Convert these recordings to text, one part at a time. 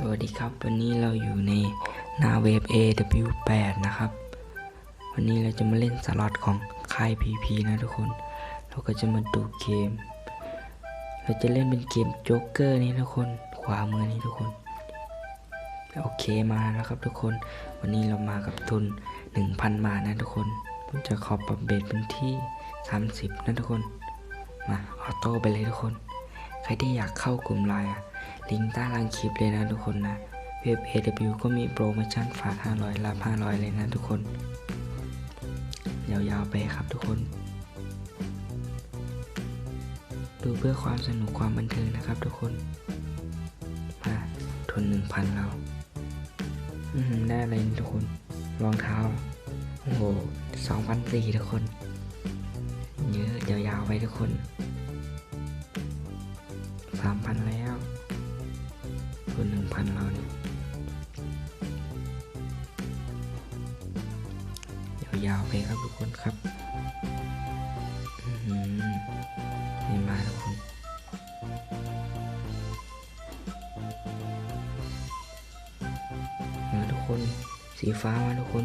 สวัสดีครับ วันนี้เราอยู่ในนาเว็บ AW8 นะครับ วันนี้เราจะมาเล่นสล็อตของค่าย PP นะทุกคน เราก็จะมาดูเกม เราจะเล่นเป็นเกมโจ๊กเกอร์นี่ทุกคน ขวามือนี่ทุกคน โอเคมาแล้วครับทุกคน วันนี้เรามากับทุน 1,000 บาทนะทุกคน ผมจะขอปรับเบสเป็นที่ 30 นะทุกคน มาออโต้ไปเลยทุกคน ใครที่อยากเข้ากลุ่มไลน์อะ ลิงก์ใต้ล่างคลิปเลยนะทุกคนนะเว็บ AW ก็มีโปรโมชั่นฝาก 500รับ500 เลยนะทุกคน ยาวๆไปครับทุกคน ดูเพื่อความสนุกความบันเทิงนะครับทุกคน มาทุน1,000เราอืมได้อะไรทุกคน รองเท้า โอ้โห2,400ทุกคน เยอะยาวๆไปทุกคนสามพันแล้ว ทุนหนึ่งพันเราเนี่ยยาวๆไปครับทุกคนครับนี่มาทุกคนมาทุกคน สีฟ้ามาทุกคน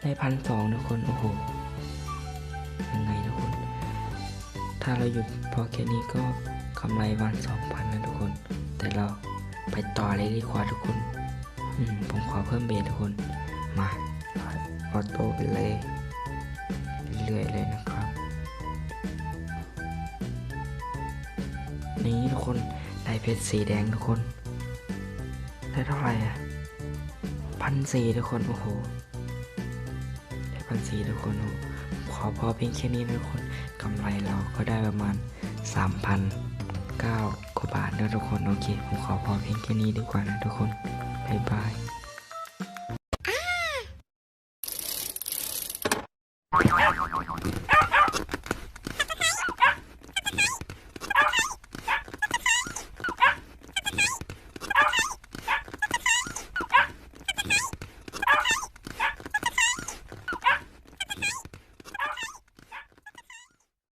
ได้พันสองทุกคน โอ้โห ยังไงทุกคน ถ้าเราหยุดพอแค่นี้ก็กำไรวันสองพันนะทุกคน แต่เราไปต่อเลยดีกว่าทุกคนมผมขอเพิ่มเบสทุกคน มาออโต้ไปเลยเรื่อยๆเลยนะครับ นี่ทุกคนได้เพชรสีแดงทุกคน ได้เท่าไหร่อะพันสี่ทุกคน โอ้โหได้พันสี่ทุกคนโอ้โหขอพอเพียงแค่นี้นะทุกคนกำไรเราก็ได้ประมาณ 3,009 กว่าบาทนะทุกคนโอเค ผมขอพอเพียงแค่นี้ดีกว่านะทุกคนบ๊ายบายอ